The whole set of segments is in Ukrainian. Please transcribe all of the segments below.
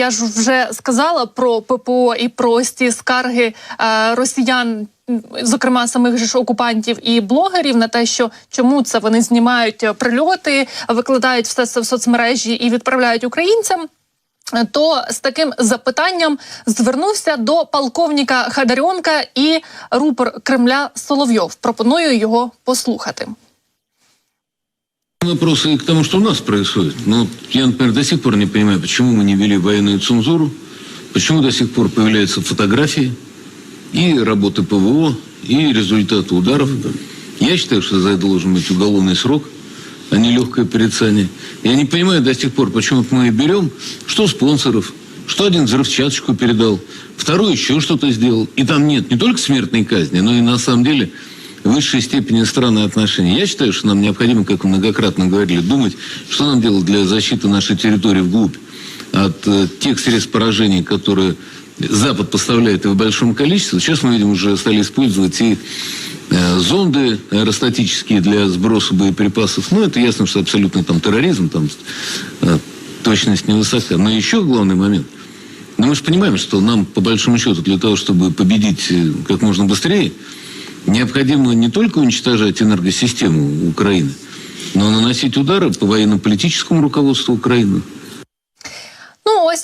я ж вже сказала про ППО і про ці скарги е, росіян. Зокрема, самих ж окупантів і блогерів на те, що чому це вони знімають е, прильоти, викладають все це в соцмережі і відправляють українцям. То з таким запитанням звернувся до полковника Хадарьонка і рупор Кремля Соловйов. Пропоную його послухати. Вопросы к тому, что у нас происходит. Ну, я, например, до сих пор не понимаю, почему мы не ввели военную цензуру, почему до сих пор появляются фотографии и работы ПВО, и результаты ударов. Я считаю, что за это должен быть уголовный срок, а не легкое порицание. Я не понимаю до сих пор, почему мы берем, что спонсоров, что один взрывчаточку передал, второй еще что-то сделал. И там нет не только смертной казни, но и на самом деле высшей степени странные отношения. Я считаю, что нам необходимо, как многократно говорили, думать, что нам делать для защиты нашей территории вглубь от э, тех средств поражений, которые Запад поставляет и в большом количестве. Сейчас мы видим, уже стали использовать и э, зонды аэростатические для сброса боеприпасов. Ну, это ясно, что абсолютно там терроризм, там э, точность невысока. Но еще главный момент. Но мы же понимаем, что нам, по большому счету, для того, чтобы победить как можно быстрее, необходимо не только уничтожать энергосистему Украины, но наносить удары по военно-политическому руководству Украины.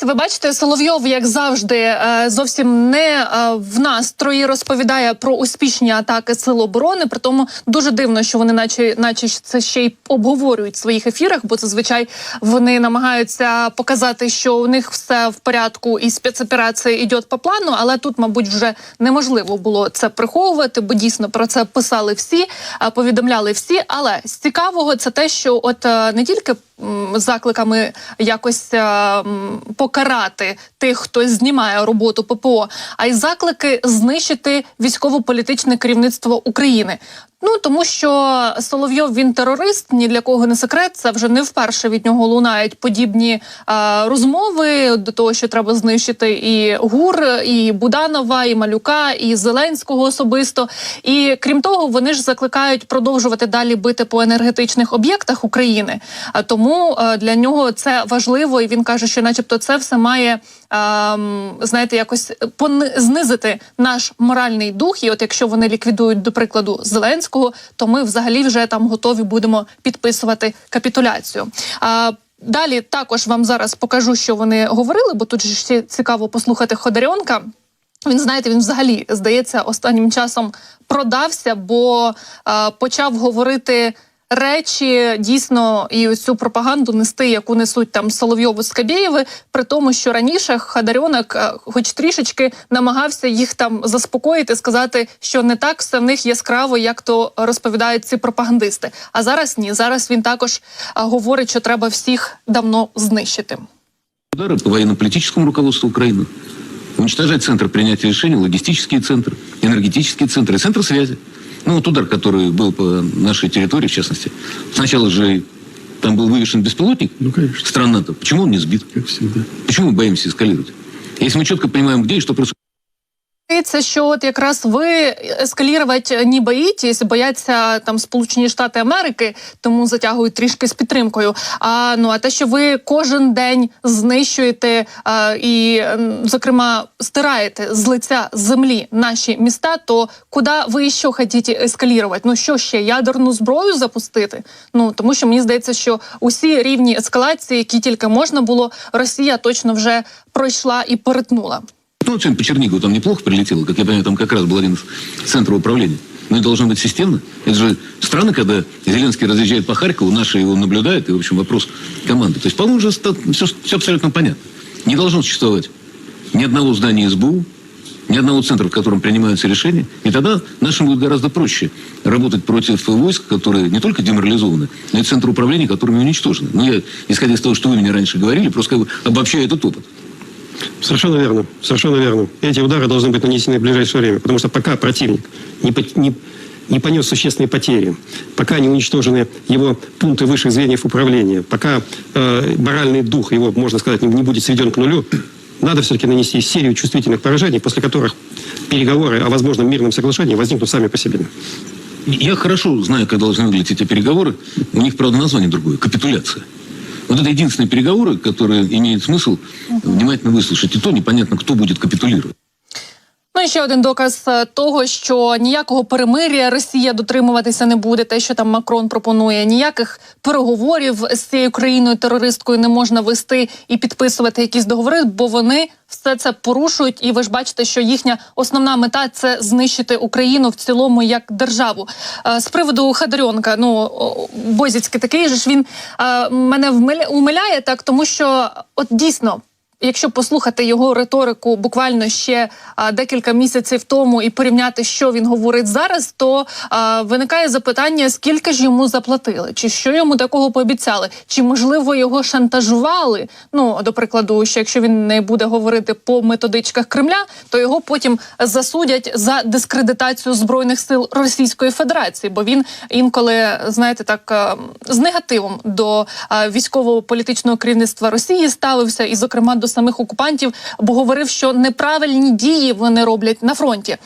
Ви бачите, Соловйов, як завжди, е, зовсім не е, в настрої розповідає про успішні атаки сил оборони. При тому дуже дивно, що вони, наче, наче це ще й обговорюють в своїх ефірах, бо зазвичай вони намагаються показати, що у них все в порядку і спецоперація йде по плану. Але тут, мабуть, вже неможливо було це приховувати, бо дійсно про це писали всі, е, повідомляли всі. Але з цікавого це те, що от не тільки закликами якось е, покарати тих, хто знімає роботу ППО, а й заклики знищити військово-політичне керівництво України. Ну тому що Соловйов він терорист, ні для кого не секрет. Це вже не вперше від нього лунають подібні е, розмови до того, що треба знищити і ГУР, і Буданова, і Малюка, і Зеленського особисто. І крім того, вони ж закликають продовжувати далі бити по енергетичних об'єктах України. А тому е, для нього це важливо, і він каже, що, начебто, це все має. ем, Знаєте, якось знизити наш моральний дух. І от якщо вони ліквідують, до прикладу, Зеленського, то ми взагалі вже там готові будемо підписувати капітуляцію. Далі також вам зараз покажу, що вони говорили, бо тут ще цікаво послухати Ходоренка. Він знаєте, він взагалі здається останнім часом продався, бо е, почав говорити речі дійсно і ось цю пропаганду нести, яку несуть там Соловйову Скабєєви, при тому, що раніше Хадарьонок, е, хоч трішечки намагався їх там заспокоїти, сказати, що не так все в них яскраво, як то розповідають ці пропагандисти. А зараз ні. Зараз він також е, говорить, що треба всіх давно знищити. Удары по военно-политическому руководству Украины. Уничтожать центр принятия решений, логистические центры, энергетические центры и центр связи. Ну, вот удар, который был по нашей территории, в частности. Сначала же там был вывешен беспилотник Ну, конечно, стран НАТО. Почему он не сбит? как всегда. Почему мы боимся эскалировать? Если мы четко понимаем, где и что происходит, Здається, що от якраз ви ескалірувати не боїтесь, бояться там Сполучені Штати Америки, тому затягують трішки з підтримкою. А ну а те, що ви кожен день знищуєте а, і, зокрема, стираєте з лиця землі наші міста, то куди ви ще хочете ескалірувати? Ну що ще ядерну зброю запустити? Ну тому що мені здається, що усі рівні ескалації, які тільки можна було, Росія точно вже пройшла і перетнула. Ну, вот сегодня по Чернигову там неплохо прилетело, как я понимаю, там как раз был один из центров управления. Но это должно быть системно. Это же странно, когда Зеленский разъезжает по Харькову, наши его наблюдают, и, в общем, вопрос команды. То есть, по-моему, уже все, все абсолютно понятно. Не должно существовать ни одного здания СБУ, ни одного центра, в котором принимаются решения. И тогда нашим будет гораздо проще работать против войск, которые не только деморализованы, но и центры управления, которыми уничтожены. Ну, я, исходя из того, что вы мне раньше говорили, просто как бы обобщаю этот опыт. Совершенно верно. Совершенно верно. Эти удары должны быть нанесены в ближайшее время. Потому что пока противник не, не, не понес существенные потери, пока не уничтожены его пункты высших звеньев управления, пока э, моральный дух его, можно сказать, не, не будет сведен к нулю, надо все-таки нанести серию чувствительных поражений, после которых переговоры о возможном мирном соглашении возникнут сами по себе. Я хорошо знаю, как должны выглядеть эти переговоры. У них, правда, название другое. Капитуляция. Вот Вот это единственные переговоры, которые имеет смысл внимательно выслушать. И то непонятно, кто будет капитулировать. Ще один доказ е, того, що ніякого перемир'я Росія дотримуватися не буде. Те, що там Макрон пропонує, ніяких переговорів з цією країною терористкою не можна вести і підписувати якісь договори, бо вони все це порушують. І ви ж бачите, що їхня основна мета це знищити Україну в цілому як державу. Е, З приводу Хадарьонка, ну Бозіцький такий же ж він е, мене вмиля- умиляє так, тому що от дійсно. Якщо послухати його риторику буквально ще а, декілька місяців тому і порівняти, що він говорить зараз, то а, виникає запитання, скільки ж йому заплатили, чи що йому такого пообіцяли, чи можливо його шантажували. Ну до прикладу, що якщо він не буде говорити по методичках Кремля, то його потім засудять за дискредитацію збройних сил Російської Федерації, бо він інколи знаєте так з негативом до військово-політичного керівництва Росії ставився, і зокрема до самих окупантів, бо говорив, що неправильні дії вони роблять на фронті.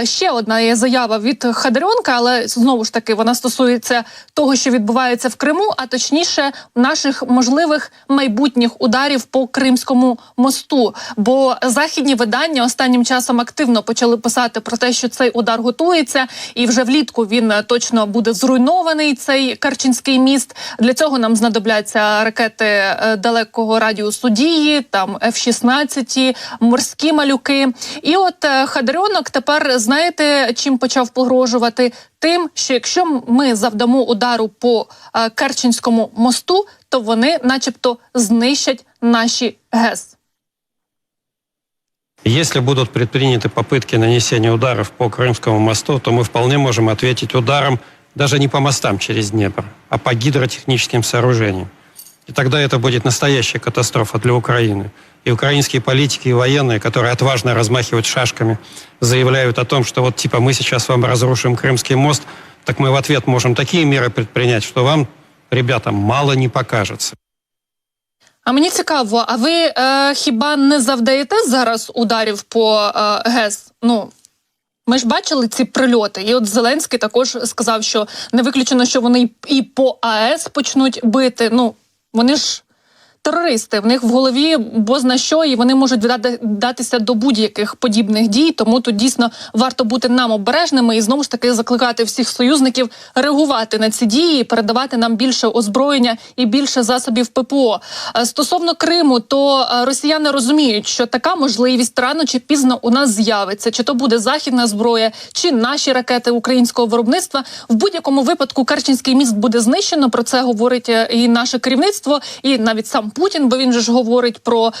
Е, Ще одна є заява від Хадарьонка, але знову ж таки вона стосується того, що відбувається в Криму, а точніше наших можливих майбутніх ударів по Кримському мосту. Бо західні видання останнім часом активно почали писати про те, що цей удар готується, і вже влітку він точно буде зруйнований. Цей Карчинський міст. Для цього нам знадобляться ракети е, далекого радіусу дії, там F-16, морські малюки. І от е, Хадарьонок тепер знаєте, чим почав погрожувати? Тим, що якщо ми завдамо удару по е, Керченському мосту, то вони, начебто, знищать наші ГЕС. Если будут предприняты попытки нанесения ударов по Крымскому мосту, то мы вполне можем ответить ударом даже не по мостам через Днепр, а по гидротехническим сооружениям. И тогда это будет настоящая катастрофа для Украины. И украинские политики и военные, которые отважно размахивают шашками, заявляют о том, что вот типа мы сейчас вам разрушим Крымский мост, так мы в ответ можем такие меры предпринять, что вам, ребята, мало не покажется. А мені цікаво, а ви е, хіба не завдаєте зараз ударів по е, ГЕС? Ну ми ж бачили ці прильоти, і от Зеленський також сказав, що не виключено, що вони й- і по АЕС почнуть бити. Ну вони ж. Терористи в них в голові бозна що, і вони можуть вдати- вдатися до будь-яких подібних дій. Тому тут дійсно варто бути нам обережними і знову ж таки закликати всіх союзників реагувати на ці дії, передавати нам більше озброєння і більше засобів ППО. Е, Стосовно Криму, то е, росіяни розуміють, що така можливість рано чи пізно у нас з'явиться, чи то буде західна зброя, чи наші ракети українського виробництва. В будь-якому випадку Керченський міст буде знищено. Про це говорить е, і наше керівництво, і навіть сам Путін, бо він же ж говорить про е,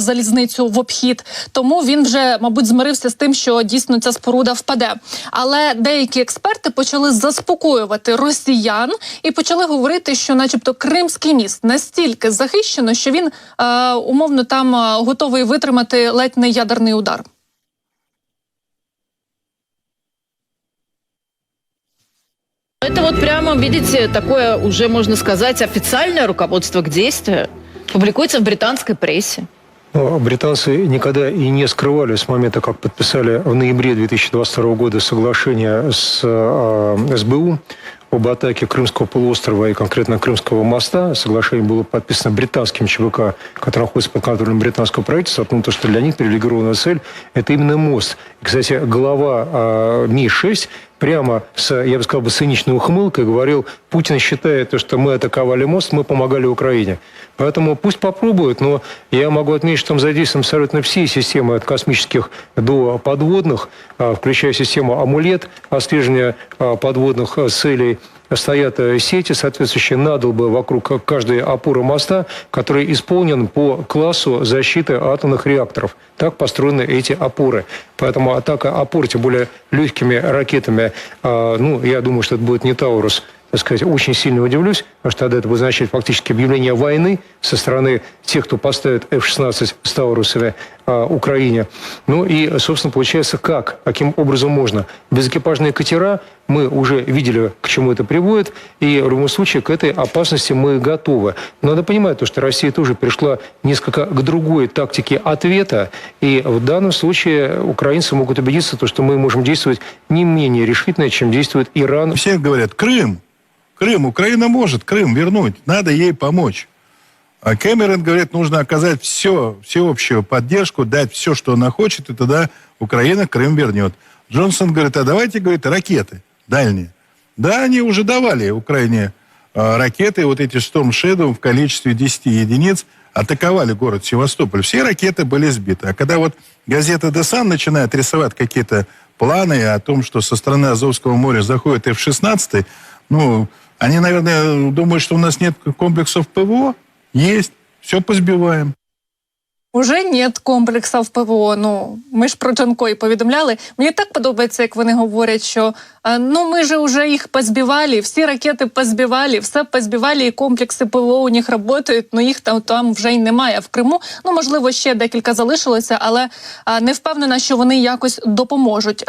залізницю в обхід. Тому він вже, мабуть, змирився з тим, що дійсно ця споруда впаде. Але деякі експерти почали заспокоювати росіян і почали говорити, що, начебто, Кримський міст настільки захищено, що він е, умовно там готовий витримати ледь не ядерний удар. Это вот прямо, видите, такое уже, можно сказать, официальное руководство к действию. Публикуется в британской прессе. Ну, Британцы никогда и не скрывали с момента, как подписали в ноябре 2022 года соглашение с э, СБУ об атаке Крымского полуострова и конкретно Крымского моста. Соглашение было подписано британским ЧВК, который находится под контролем британского правительства, о том, то, что для них привилегированная цель – это именно мост. И, кстати, глава э, Ми-6 прямо с, я бы сказал, бы, циничной ухмылкой говорил, Путин считает, то, что мы атаковали мост, мы помогали Украине. Поэтому пусть попробуют, но я могу отметить, что там задействованы абсолютно все системы от космических до подводных, а, включая систему «Амулет», отслеживания а, подводных а, целей, стоят э, сети, соответствующие надолбы вокруг каждой опоры моста, который исполнен по классу защиты атомных реакторов. Так построены эти опоры. Поэтому атака опор, тем более легкими ракетами, а, ну, я думаю, что это будет не Таурус, так сказать, очень сильно удивлюсь, потому что тогда это будет означать фактически объявление войны со стороны тех, кто поставит F-16 с Таурусами Украине. Ну и, собственно, получается, как? Каким образом можно? Безэкипажные катера, мы уже видели, к чему это приводит, и в любом случае к этой опасности мы готовы. Но надо понимать, то, что Россия тоже пришла несколько к другой тактике ответа, и в данном случае украинцы могут убедиться, то, что мы можем действовать не менее решительно, чем действует Иран Все говорят, Крым, Крым, Украина может Крым вернуть, надо ей помочь. А Кэмерон говорит, нужно оказать все, всеобщую поддержку, дать все, что она хочет, и тогда Украина Крым вернет. Джонсон говорит, а давайте, говорит, ракеты дальние. Да, они уже давали Украине а, ракеты, вот эти Storm Shadow в количестве 10 единиц атаковали город Севастополь. Все ракеты были сбиты. А когда вот газета «The Sun» начинает рисовать какие-то планы о том, что со стороны Азовского моря заходит F-16, ну, они, наверное, думают, что у нас нет комплексов ПВО. Есть. Все позбиваем. Уже нет комплексів ПВО. Ну ми ж про Джанкой повідомляли. Мені так подобається, як вони говорять, що е, ну ми же вже їх позбивали, всі ракети позбивали, все позбивали, і комплекси ПВО у них працюють, але їх там, там вже й немає в Криму. Ну можливо, ще декілька залишилося, але е, не впевнена, що вони якось допоможуть.